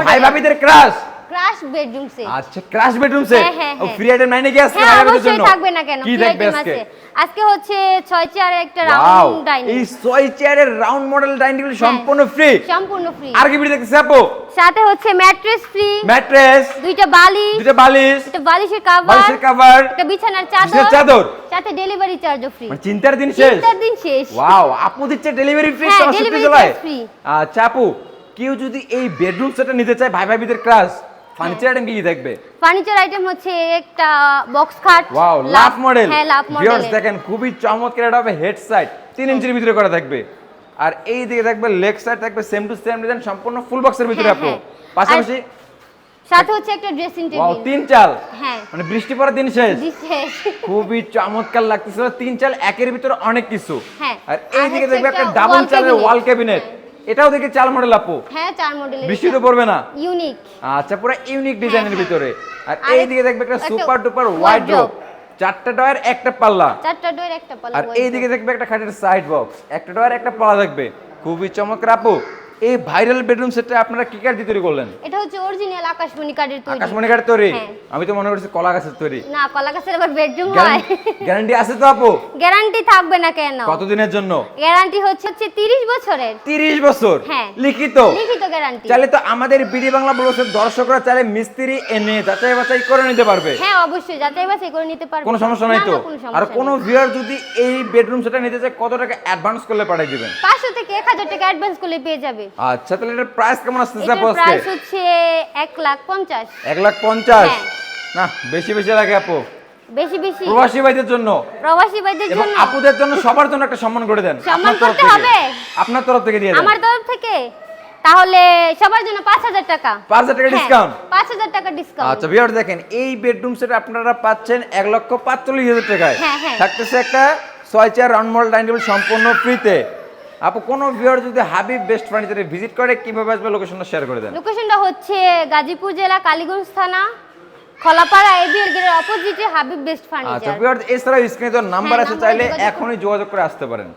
ভাই ভাবিদের crush crush bedroom set আচ্ছা ক্রাশ বেডরুম সেট হ্যাঁ, ও। ফ্রি আইটেম নাই নাকি আজকে ভাই ভাবিদের জন্য? থাকবে না কেন? কি থাকবে আজকে? আজকে হচ্ছে ছয় চেয়ারের একটা রাউন্ড ডাইনিং এই ছয় চেয়ারের রাউন্ড মডেল ডাইনিং টেবিল সম্পূর্ণ ফ্রি সম্পূর্ণ ফ্রি আর কি ফ্রি দেখতেছে আপু? সাথে হচ্ছে ম্যাট্রেস ফ্রি ম্যাট্রেস দুইটা বালিশ। দুটো বালিশ। একটা বালিশের কভার বালিশের কভার একটা বিছানার বিছানার চাদর। চাদর সাথে ডেলিভারি চার্জও ফ্রি মানে চিন্তার দিন শেষ? তিনটার দিন শেষ। ওয়াও আপু দিচ্ছে ডেলিভারি ফ্রি হ্যাঁ, চৌষট্টি delivery জেলায় charge free। আচ্ছা আপু কেউ যদি এই বেডরুম সেটটা নিতে চায় ভাই ভাবিদের ক্লাস ফার্নিচার আইটেম কি কি থাকবে? ফার্নিচার আইটেম হচ্ছে একটা বক্স খাট ওয়াও লাভ মডেল হ্যাঁ লাভ ভিউয়ার্স দেখেন খুবই চমৎকার এটা হবে হেড সাইড তিন ইঞ্চির ভিতরে করা থাকবে। আর এই দিকে থাকবে লেগ সাইড থাকবে সেম টু সেম ডিজাইন সম্পূর্ণ ফুল বক্সের ভিতরে হ্যাঁ, আপু হ্যাঁ। পাশাপাশি সাথে হচ্ছে একটা ড্রেসিং টেবিল ওয়াও তিন চাল। হ্যাঁ। মানে বৃষ্টি পড়ার দিন শেষ। জি, শেষ। খুবই চমৎকার লাগতেছিল তিন চাল একের ভিতরে অনেক কিছু। হ্যাঁ। আর এই দিকে দেখবে একটা ডাবল চালের ওয়াল ক্যাবিনেট এটাও দেখে চার মডেল আপু। হ্যাঁ চার মডেলের বৃষ্টি তো পড়বে না? ইউনিক। আচ্ছা পুরো ইউনিক ডিজাইনের হ্যাঁ। ভিতরে। আর এই দিকে দেখবে একটা সুপার ডুপার wardrobe। ওয়াইড্রোপ চারটা ডয়ার একটা পাল্লা। চারটা ডোর একটা পাল্লা আর এই দিকে দেখবে একটা খাটের সাইড বক্স একটা ডয়ার একটা পাল্লা থাকবে খুবই চমৎকার আপু। এই ভাইরাল বেডরুম সেটটা আপনারা কি কাঠ দিয়ে তৈরি করলেন? এটা হচ্ছে অরিজিনাল আকাশমণি কাঠের তৈরি। আকাশমণি কাঠ তৈরি? হ্যাঁ। আমি তো মনে করছি কলা গাছের তৈরি। না কলা গাছের আবার বেডরুম হয়। গ্যারান্টি আছে তো আপু? গ্যারান্টি থাকবে না কেন? কতদিনের জন্য? গ্যারান্টি হচ্ছে হচ্ছে 30 বছরের? তিরিশ বছর। হ্যাঁ। লিখিত। লিখিত গ্যারান্টি চাইলে তো আমাদের বিডি বাংলা ব্লগের দর্শকরা চাইলে মিস্ত্রি এনে যাচাই বাছাই করে নিতে পারবে। হ্যাঁ অবশ্যই যাচাই বাছাই করে নিতে পারবে। কোনো সমস্যা নাই তো? আর। কোনো ভিউয়ার যদি এই বেডরুম সেটা নিতে চায় কত টাকা অ্যাডভান্স করলে পাঠিয়ে দিবেন? 500 থেকে 1000 টাকা অ্যাডভান্স করলে পেয়ে যাবে। আচ্ছা তাহলে এটার প্রাইস কেমন এটার আপু প্রাইস হচ্ছে 1 লাখ 50 এক লাখ পঞ্চাশ? হ্যাঁ। না বেশি বেশি লাগে আপু। বেশি বেশি। প্রবাসী ভাইদের জন্য। প্রবাসী ভাইদের জন্য। আপুদের জন্য সবার জন্য একটা সম্মান করে দেন। সম্মান করতে হবে? আপনার তরফ থেকে দিয়ে দেন। আমার তরফ থেকে? তাহলে সবার জন্য 5000 টাকা। পাঁচ হাজার টাকা ডিসকাউন্ট 5000 টাকা ডিসকাউন্ট আচ্ছা ভিউয়ার দেখেন এই বেডরুম সেট আপনারা পাচ্ছেন এক লক্ষ পাঁচচল্লিশ হাজার টাকায়। হ্যাঁ, হ্যাঁ। থাকতেছে একটা ছয় chair round model dining table সম্পূর্ণ ফ্রিতে আপু কোনো ভিউয়ার যদি হাবিব বেস্ট ফার্নিচারে ভিজিট করে কীভাবে আসবে? লোকেশনটা শেয়ার করে দেন। লোকেশনটা হচ্ছে গাজীপুর জেলা কালীগঞ্জ থানা। খলাপাড়া এবিএল গেটের অপোজিটে হাবিব বেস্ট ফার্নিচার আচ্ছা ভিউয়ার্স ভিউয়ার এছাড়াও স্ক্রিনে তো নাম্বার হ্যাঁ, আছে চাইলে এখনই যোগাযোগ করে আসতে পারেন।